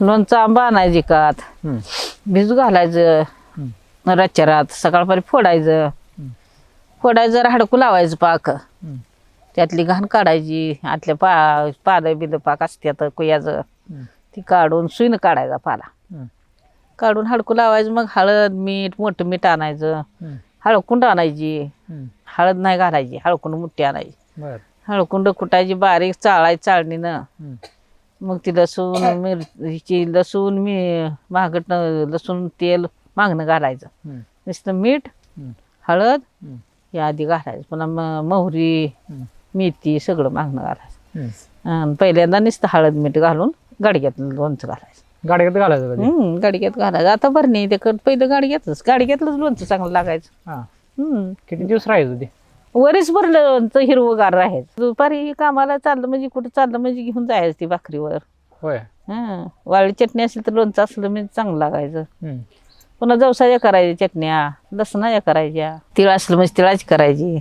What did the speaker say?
लोणचं आंबा आणायची कात. भिजू घालायचं रातच्या रात सकाळपारी फोडायचं फोडायचं राडकू लावायचं पाक. त्यातली घाण काढायची आतल्या पा पालं बिलं पाक असत्यात कुयाचं हम्म. ती काढून सुईनं काढायचा पाला. काढून हडकू लावायचं मग हळद मीठ मोठं मीठ आणायचं. हळकुंड आणायची. हळद नाही घालायची हळकुंड मोठी आणायची हळकुंड कुटायची बारीक चाळायची चाळणीनं. मग ती लसूण मिरची लसूण मी महागट लसूण तेल मागणं घालायचं. नुसतं मीठ. हळद. हे आधी घालायचं. पुन्हा म- मोहरी. मेथी सगळं मागणं घालायचं. आणि पहिल्यांदा नुसतं हळद मीठ घालून गाडग्यातलं लोणचं घालायचं. गाडग्यात घालायचं गाडग्यात घालायचं. आता बरं नाही ते पहिलं गाडग्यातच. गाडग्यातलंच लोणचं चांगलं लागायचं. किती दिवस राहायचं ते? वरीच भरलं लोणचं हिरवगार राहायचं दुपारी कामाला चाललं म्हणजे कुठं चाललं म्हणजे घेऊन जायचं ती भाकरीवर. होय. हा वाळी चटणी असेल तर लोणचं असलं म्हणजे चांगलं लागायचं. पुन्हा जवसाच्या करायच्या चटण्या लसणाच्या करायच्या तिळ असलं म्हणजे तिळाची करायची.